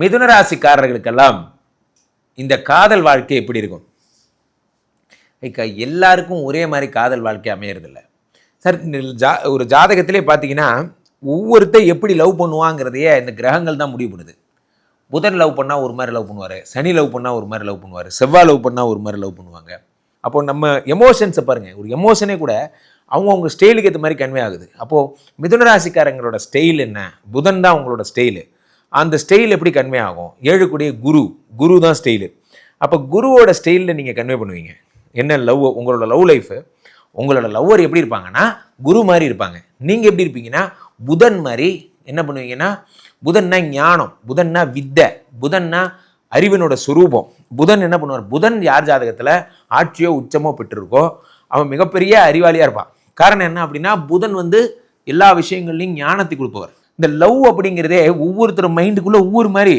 மிதுன ராசிக்காரர்களுக்கெல்லாம் இந்த காதல் வாழ்க்கை எப்படி இருக்கும்? எல்லாருக்கும் ஒரே மாதிரி காதல் வாழ்க்கை அமையறதில்ல. சார் ஜா ஒரு ஜாதகத்திலே பார்த்தீங்கன்னா ஒவ்வொருத்தர் எப்படி லவ் பண்ணுவாங்கிறதையே இந்த கிரகங்கள் தான் முடிவு பண்ணுது. புதன் லவ் பண்ணால் ஒரு மாதிரி லவ் பண்ணுவார். சனி லவ் பண்ணால் ஒரு மாதிரி லவ் பண்ணுவார். செவ்வாய் லவ் பண்ணால் ஒரு மாதிரி லவ் பண்ணுவாங்க. அப்போ நம்ம எமோஷன்ஸை பாருங்கள் ஒரு எமோஷனே கூட அவங்கவுங்க ஸ்டைலுக்கு ஏற்ற மாதிரி கன்வே ஆகுது. அப்போது மிதுன ராசிக்காரங்களோட ஸ்டைல் என்ன? புதன் தான் அவங்களோட ஸ்டைலு அந்த ஸ்டைல் எப்படி கன்வே ஆகும்? ஏழு கூடிய குரு. குரு தான் ஸ்டைலு அப்போ குருவோட ஸ்டைலில் நீங்கள் கன்வே பண்ணுவீங்க. என்ன லவ் உங்களோட லவ் லைஃபு உங்களோட லவ்வர் எப்படி இருப்பாங்கன்னா குரு மாதிரி இருப்பாங்க. நீங்கள் எப்படி இருப்பீங்கன்னா புதன் மாதிரி என்ன பண்ணுவீங்கன்னா புதன்னா ஞானம் புதன்னா வித்தை புதன்னா அறிவினோட சுரூபம். புதன் என்ன பண்ணுவார்? புதன் யார் ஜாதகத்தில் ஆட்சியோ உச்சமோ பெற்றிருக்கோ அவன் மிகப்பெரிய அறிவாளியாக இருப்பான். காரணம் என்ன அப்படின்னா புதன் வந்து எல்லா விஷயங்கள்லையும் ஞானத்தை கொடுப்பவர். இந்த லவ் அப்படிங்கிறதே ஒவ்வொருத்தர் மைண்டுக்குள்ளே ஒவ்வொரு மாதிரி.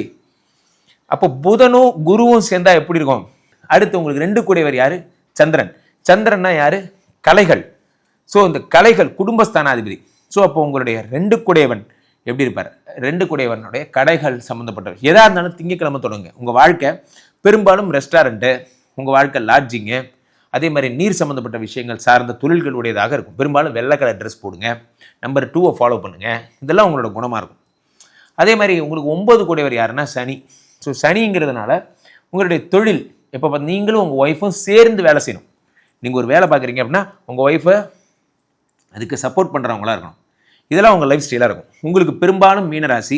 அப்போ புதனும் குருவும் சேர்ந்தா எப்படி இருக்கும்? அடுத்து உங்களுக்கு ரெண்டு கூடையவர் யாரு? சந்திரன். சந்திரன்னா யாரு? கலைகள். ஸோ இந்த கலைகள் குடும்பஸ்தானாதிபதி. ஸோ அப்போ உங்களுடைய ரெண்டு குடையவன் எப்படி இருப்பார்? ரெண்டு குடையவனுடைய கடைகள் சம்மந்தப்பட்டவர் எதாக இருந்தாலும் திங்கக்கிழமை தொடங்க உங்கள் வாழ்க்கை பெரும்பாலும் ரெஸ்டாரண்ட்டு உங்கள் வாழ்க்கை லாட்ஜிங்கு அதே மாதிரி நீர் சம்மந்தப்பட்ட விஷயங்கள் சார்ந்த தொழில்களுடையதாக இருக்கும். பெரும்பாலும் வெள்ளை கலர் ட்ரெஸ் போடுங்க. நம்பர் டூவை ஃபாலோ பண்ணுங்கள் இதெல்லாம் உங்களோட குணமாக இருக்கும். அதே மாதிரி உங்களுக்கு ஒம்பது கூடையவர் யாருன்னா சனி. ஸோ சனிங்கிறதுனால உங்களுடைய தொழில் எப்போ பார்த்து நீங்களும் உங்கள் ஒய்ஃபும் சேர்ந்து வேலை செய்யணும். நீங்கள் ஒரு வேலை பார்க்குறீங்க அப்படின்னா உங்கள் ஒய்ஃபை அதுக்கு சப்போர்ட் பண்ணுறவங்களா இருக்கணும். இதெல்லாம் உங்கள் லைஃப் ஸ்டைலாக இருக்கும். உங்களுக்கு பெரும்பாலும் மீனராசி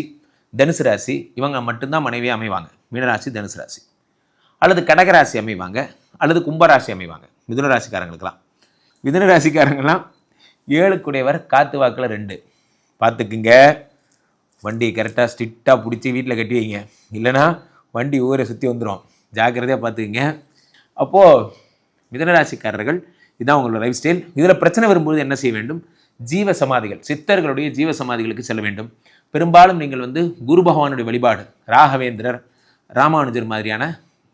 தனுசு ராசி இவங்க மட்டும்தான் மனைவியாக அமைவாங்க. மீனராசி தனுசு ராசி. அல்லது கடகராசி அமைவாங்க. அல்லது கும்பராசி அமைவாங்க. மிதுன ராசிக்காரங்களுக்கெல்லாம். மிதுன ராசிக்காரங்கெல்லாம் ஏழுக்குடையவர் காத்து வாக்கில் ரெண்டு. பார்த்துக்குங்க. வண்டி கரெக்டாக ஸ்ட்ரிக்டாக பிடிச்சி வீட்டில் கட்டி வைங்க. இல்லைன்னா வண்டி ஊரை சுற்றி வந்துடும் ஜாக்கிரதையாக பார்த்துக்குங்க. அப்போது மிதனராசிக்காரர்கள் இதான் உங்களோட லைஃப் ஸ்டைல் இதில் பிரச்சனை வரும்போது என்ன செய்ய வேண்டும்? ஜீவ சமாதிகள் சித்தர்களுடைய ஜீவ சமாதிகளுக்கு செல்ல வேண்டும். பெரும்பாலும் நீங்கள் வந்து குரு பகவானுடைய வழிபாடு ராகவேந்திரர் ராமானுஜர் மாதிரியான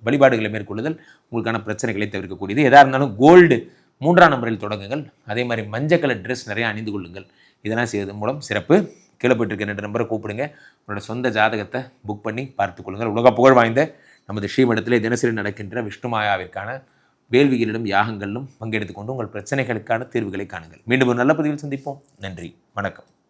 வழிபாடுகளை மேற்கொள்ளுதல் உங்களுக்கான பிரச்சனைகளை தவிர்க்கக்கூடியது. எதாக இருந்தாலும் கோல்டு மூன்றாம் நம்பரில் தொடங்குங்கள். அதே மாதிரி மஞ்சள் கலர் ட்ரெஸ் நிறைய அணிந்து கொள்ளுங்கள். இதெல்லாம் செய்வதன் மூலம் சிறப்பு. கீழே ரெண்டு நம்பரை கூப்பிடுங்க. உங்களோட சொந்த ஜாதகத்தை புக் பண்ணி பார்த்துக்கொள்ளுங்கள் உலக புகழ் வாய்ந்த நமது ஸ்ரீமடத்திலே தினசரி நடக்கின்ற விஷ்ணுமாயாவிற்கான வேள்விகளிலும் யாகங்களிலும் பங்கெடுத்துக்கொண்டு உங்கள் பிரச்சனைகளுக்கான தீர்வுகளை காணுங்கள். மீண்டும் ஒரு நல்ல பதிவில் சந்திப்போம். நன்றி. வணக்கம்.